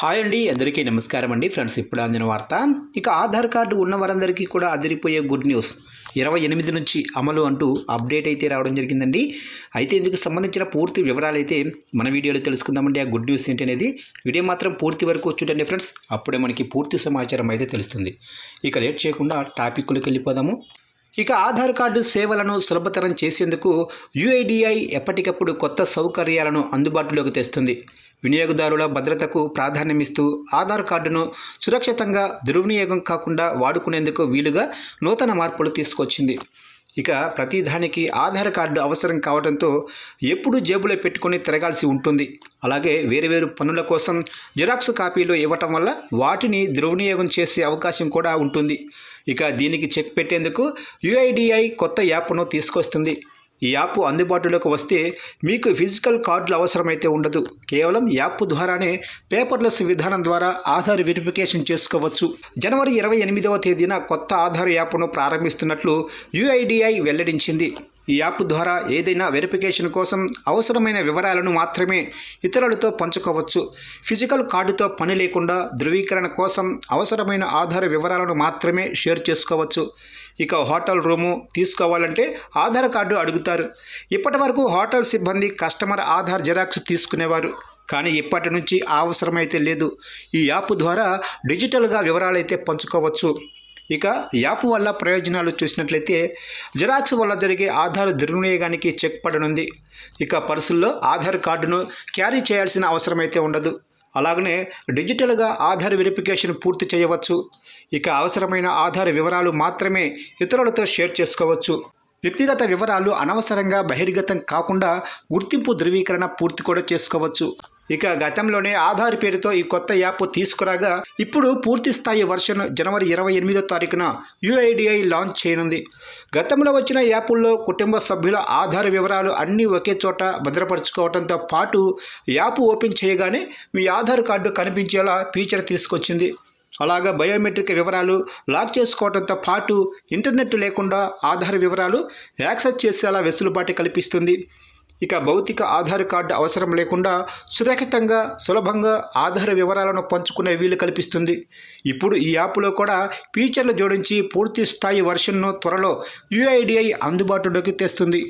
Hi అండి అందరికీ నమస్కారం అండి. ఫ్రెండ్స్ ఇప్పుడు అందిన వార్త. ఇక ఆధార్ కార్డు ఉన్న వారందరికీ కూడా అదిరిపోయే గుడ్ న్యూస్. ఇరవై ఎనిమిది నుంచి అమలు అంటూ అప్డేట్ అయితే రావడం జరిగిందండి. అయితే ఇందుకు సంబంధించిన పూర్తి వివరాలు అయితే మన వీడియోలో తెలుసుకుందామండి. ఆ గుడ్ న్యూస్ ఏంటి అనేది వీడియో మాత్రం పూర్తి వరకు చూడండి ఫ్రెండ్స్. అప్పుడే మనకి పూర్తి సమాచారం అయితే తెలుస్తుంది. ఇక లేట్ చేయకుండా టాపిక్లోకి వెళ్ళిపోదాము. ఇక ఆధార్ కార్డు సేవలను సులభతరం చేసేందుకు యుఐడిఐ ఎప్పటికప్పుడు కొత్త సౌకర్యాలను అందుబాటులోకి తెస్తుంది. వినియోగదారుల భద్రతకు ప్రాధాన్యమిస్తూ ఆధార్ కార్డును సురక్షితంగా దుర్వినియోగం కాకుండా వాడుకునేందుకు వీలుగా నూతన మార్పులు తీసుకొచ్చింది. ఇక ప్రతిదానికి ఆధార్ కార్డు అవసరం కావడంతో ఎప్పుడూ జేబులో పెట్టుకొని తిరగాల్సి ఉంటుంది. అలాగే వేరువేరు పనుల కోసం జిరాక్స్ కాపీలు ఇవ్వటం వల్ల వాటిని దుర్వినియోగం చేసే అవకాశం కూడా ఉంటుంది. ఇక దీనికి చెక్ పెట్టేందుకు యుఐడిఐ కొత్త యాప్ను తీసుకొస్తుంది. ఈ యాప్ అందుబాటులోకి వస్తే మీకు ఫిజికల్ కార్డులు అవసరమైతే ఉండదు. కేవలం యాప్ ద్వారానే పేపర్లెస్ విధానం ద్వారా ఆధార్ వెరిఫికేషన్ చేసుకోవచ్చు. జనవరి ఇరవై ఎనిమిదవ తేదీన కొత్త ఆధార్ యాప్ను ప్రారంభిస్తున్నట్లు యుఐడిఐ వెల్లడించింది. ఈ యాప్ ద్వారా ఏదైనా వెరిఫికేషన్ కోసం అవసరమైన వివరాలను మాత్రమే ఇతరులతో పంచుకోవచ్చు. ఫిజికల్ కార్డుతో పని లేకుండా ధృవీకరణ కోసం అవసరమైన ఆధార్ వివరాలను మాత్రమే షేర్ చేసుకోవచ్చు. ఇక హోటల్ రూము తీసుకోవాలంటే ఆధార్ కార్డు అడుగుతారు. ఇప్పటి వరకు హోటల్ సిబ్బంది కస్టమర్ ఆధార్ జిరాక్స్ తీసుకునేవారు. కానీ ఇప్పటి నుంచి అవసరమైతే లేదు. ఈ యాప్ ద్వారా డిజిటల్గా వివరాలైతే పంచుకోవచ్చు. ఇక యాప్ వల్ల ప్రయోజనాలు చూసినట్లయితే జిరాక్స్ వల్ల జరిగే ఆధార్ దుర్వినియోగానికి చెక్ పడనుంది. ఇక పర్సుల్లో ఆధార్ కార్డును క్యారీ చేయాల్సిన అవసరమైతే ఉండదు. అలాగనే డిజిటల్గా ఆధార్ వెరిఫికేషన్ పూర్తి చేయవచ్చు. ఇక అవసరమైన ఆధార్ వివరాలు మాత్రమే ఇతరులతో షేర్ చేసుకోవచ్చు. వ్యక్తిగత వివరాలు అనవసరంగా బహిర్గతం కాకుండా గుర్తింపు ధృవీకరణ పూర్తి కూడా చేసుకోవచ్చు. ఇక గతంలోనే ఆధార్ పేరుతో ఈ కొత్త యాప్ తీసుకురాగా ఇప్పుడు పూర్తి స్థాయి వర్షన్ జనవరి ఇరవై ఎనిమిదో తారీఖున యుఐడిఐ లాంచ్ చేయనుంది. గతంలో వచ్చిన యాప్ల్లో కుటుంబ సభ్యుల ఆధార్ వివరాలు అన్నీ ఒకే చోట భద్రపరచుకోవడంతో పాటు యాప్ ఓపెన్ చేయగానే మీ ఆధార్ కార్డు కనిపించేలా ఫీచర్ తీసుకొచ్చింది. అలాగా బయోమెట్రిక్ వివరాలు లాక్ చేసుకోవడంతో పాటు ఇంటర్నెట్ లేకుండా ఆధార్ వివరాలు యాక్సెస్ చేసేలా వెసులుబాటు కల్పిస్తుంది. ఇక భౌతిక ఆధార్ కార్డు అవసరం లేకుండా సురక్షితంగా సులభంగా ఆధార్ వివరాలను పంచుకునే వీలు కల్పిస్తుంది. ఇప్పుడు ఈ యాప్లో కూడా ఫీచర్లు జోడించి పూర్తి స్థాయి వర్షన్ను త్వరలో యుఐడిఐ అందుబాటులోకి తెస్తుంది.